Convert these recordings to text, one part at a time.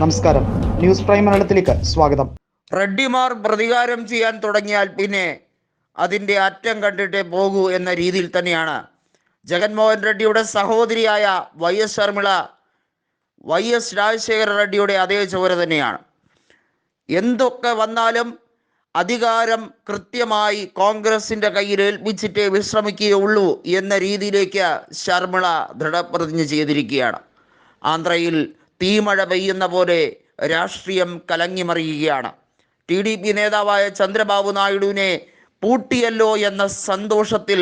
നമസ്കാരം. News prime മലയാളത്തിലേക്ക് സ്വാഗതം. റെഡ്ഡിമാർ പ്രതികാരം ചെയ്യാൻ തുടങ്ങിയാൽ പിന്നെ അതിന്റെ അറ്റം കണ്ടിട്ടേ പോകൂ എന്ന രീതിയിൽ തന്നെയാണ്. ജഗൻമോഹൻ റെഡ്ഡിയുടെ സഹോദരിയായ Y S Sharmila Y S Rajasekhara റെഡ്ഡിയുടെ അതേ ചോര തന്നെയാണ്. എന്തൊക്കെ വന്നാലും അധികാരം കൃത്യമായി കോൺഗ്രസിന്റെ കയ്യിൽ ഏൽപ്പിച്ചിട്ടേ വിശ്രമിക്കുകയുള്ളൂ എന്ന രീതിയിലേക്ക് ശർമിള ദൃഢപ്രതിജ്ഞ ചെയ്തിരിക്കുകയാണ്. ആന്ധ്രയിൽ തീമഴ പെയ്യുന്ന പോലെ രാഷ്ട്രീയം കലങ്ങിമറിയുകയാണ്. ടി ഡി പി നേതാവായ ചന്ദ്രബാബു നായിഡുവിനെ പൂട്ടിയല്ലോ എന്ന സന്തോഷത്തിൽ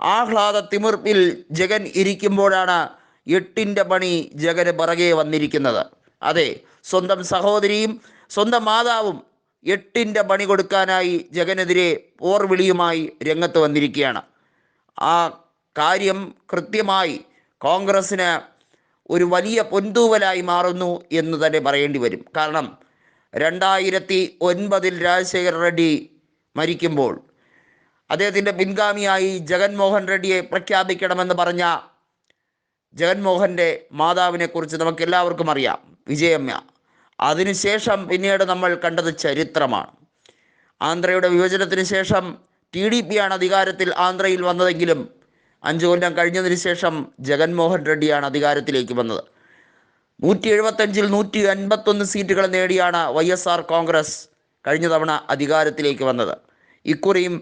ആഹ്ലാദ തിമിർപ്പിൽ ജഗൻ ഇരിക്കുമ്പോഴാണ് എട്ടിന്റെ പണി ജഗന് പിറകെ വന്നിരിക്കുന്നത്. അതെ സ്വന്തം സഹോദരിയും സ്വന്തം മാതാവും എട്ടിന്റെ പണി കൊടുക്കാനായി ജഗനെതിരെ പോർവിളിയുമായി രംഗത്ത് വന്നിരിക്കുകയാണ്. ആ കാര്യം കൃത്യമായി കോൺഗ്രസ്സിന് ഒരു വലിയ പൊന്തൂവലായി മാറുന്നു എന്ന് തന്നെ പറയേണ്ടി വരും. കാരണം രണ്ടായിരത്തി ഒൻപതിൽ രാജശേഖർ റെഡ്ഡി മരിക്കുമ്പോൾ അദ്ദേഹത്തിന്റെ പിൻഗാമിയായി ജഗൻമോഹൻ റെഡ്ഡിയെ പ്രഖ്യാപിക്കണമെന്ന് പറഞ്ഞ ജഗൻമോഹന്റെ മാതാവിനെക്കുറിച്ച് നമുക്ക് എല്ലാവർക്കും അറിയാം. വിജയമ്മ. അതിനുശേഷം പിന്നീട് നമ്മൾ കണ്ടത് ചരിത്രമാണ്. ആന്ധ്രയുടെ വിഭജനത്തിന് ശേഷം ടി ഡി പിയാണ് അധികാരത്തിൽ ആന്ധ്രയിൽ വന്നതെങ്കിലും അഞ്ചു കൊല്ലം കഴിഞ്ഞതിന് ശേഷം ജഗൻമോഹൻ റെഡ്ഡിയാണ് അധികാരത്തിലേക്ക് വന്നത്. നൂറ്റി എഴുപത്തഞ്ചിൽ നൂറ്റി അൻപത്തൊന്ന് സീറ്റുകൾ നേടിയാണ് വൈ എസ് ആർ കോൺഗ്രസ് കഴിഞ്ഞ തവണ അധികാരത്തിലേക്ക് വന്നത്. ഇക്കുറിയും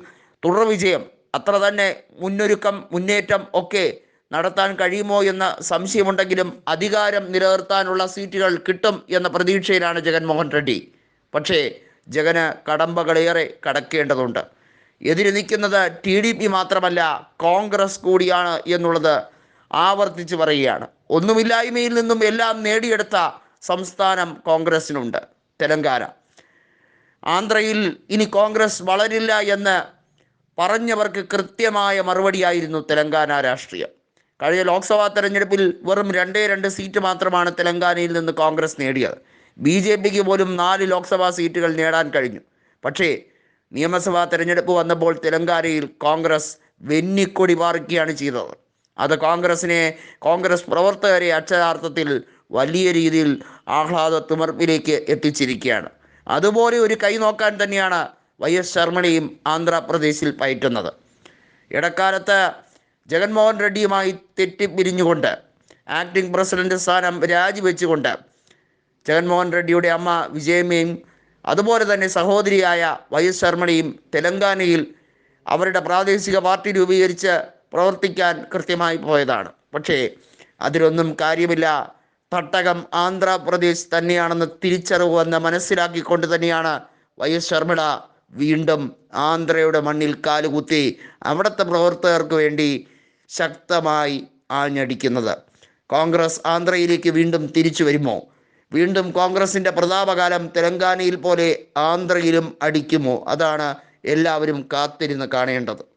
തുടർ വിജയം അത്ര തന്നെ മുന്നൊരുക്കം മുന്നേറ്റം ഒക്കെ നടത്താൻ കഴിയുമോ എന്ന സംശയമുണ്ടെങ്കിലും അധികാരം നിലനിർത്താനുള്ള സീറ്റുകൾ കിട്ടും എന്ന പ്രതീക്ഷയിലാണ് ജഗൻമോഹൻ റെഡ്ഡി. പക്ഷേ ജഗന് കടമ്പകളേറെ കടക്കേണ്ടതുണ്ട്. എതിര് നിൽക്കുന്നത് ടി ഡി പി മാത്രമല്ല കോൺഗ്രസ് കൂടിയാണ് എന്നുള്ളത് ആവർത്തിച്ച് പറയുകയാണ്. ഒന്നുമില്ലായ്മയിൽ നിന്നും എല്ലാം നേടിയെടുത്ത സംസ്ഥാനം കോൺഗ്രസിനുണ്ട് തെലങ്കാന. ആന്ധ്രയിൽ ഇനി കോൺഗ്രസ് വളരില്ല എന്ന് പറഞ്ഞവർക്ക് കൃത്യമായ മറുപടിയായിരുന്നു തെലങ്കാന രാഷ്ട്രീയം. കഴിഞ്ഞ ലോക്സഭാ തെരഞ്ഞെടുപ്പിൽ വെറും രണ്ടേ രണ്ട് സീറ്റ് മാത്രമാണ് തെലങ്കാനയിൽ നിന്ന് കോൺഗ്രസ് നേടിയത്. ബി ജെ പിക്ക് പോലും നാല് ലോക്സഭാ സീറ്റുകൾ നേടാൻ കഴിഞ്ഞു. പക്ഷേ നിയമസഭാ തെരഞ്ഞെടുപ്പ് വന്നപ്പോൾ തെലങ്കാനയിൽ കോൺഗ്രസ് വെന്നിക്കൊടി പാർക്കുകയാണ് ചെയ്തത്. അത് കോൺഗ്രസിനെ കോൺഗ്രസ് പ്രവർത്തകരെ അക്ഷരാർത്ഥത്തിൽ വലിയ രീതിയിൽ ആഹ്ലാദ തിമർപ്പിലേക്ക് എത്തിച്ചിരിക്കുകയാണ്. അതുപോലെ ഒരു കൈ നോക്കാൻ തന്നെയാണ് വൈ എസ് ശർമ്മളയും ആന്ധ്രാപ്രദേശിൽ പയറ്റുന്നത്. ഇടക്കാലത്ത് ജഗൻമോഹൻ റെഡ്ഡിയുമായി തെറ്റിപ്പിരിഞ്ഞുകൊണ്ട് ആക്ടിംഗ് പ്രസിഡന്റ് സ്ഥാനം രാജിവെച്ചുകൊണ്ട് ജഗൻമോഹൻ റെഡ്ഡിയുടെ അമ്മ വിജയമ്മയും അതുപോലെ തന്നെ സഹോദരിയായ വൈ ശർമ്മണിയും തെലങ്കാനയിൽ അവരുടെ പ്രാദേശിക പാർട്ടി രൂപീകരിച്ച് പ്രവർത്തിക്കാൻ കൃത്യമായി പോയതാണ്. പക്ഷേ അതിലൊന്നും കാര്യമില്ല. തട്ടകം ആന്ധ്രാപ്രദേശ് തന്നെയാണെന്ന് തിരിച്ചറിവ് വന്ന് മനസ്സിലാക്കിക്കൊണ്ട് തന്നെയാണ് വൈ എസ് ശർമ്മിള വീണ്ടും ആന്ധ്രയുടെ മണ്ണിൽ കാലുകുത്തി അവിടുത്തെ പ്രവർത്തകർക്ക് വേണ്ടി ശക്തമായി ആഞ്ഞടിക്കുന്നത്. കോൺഗ്രസ് ആന്ധ്രയിലേക്ക് വീണ്ടും തിരിച്ചു വരുമോ? വീണ്ടും കോൺഗ്രസിന്റെ പ്രതാപകാലം തെലങ്കാനയിൽ പോലെ ആന്ധ്രയിലും അടിക്കുമോ? അതാണ് എല്ലാവരും കാത്തിരുന്ന് കാണേണ്ടത്.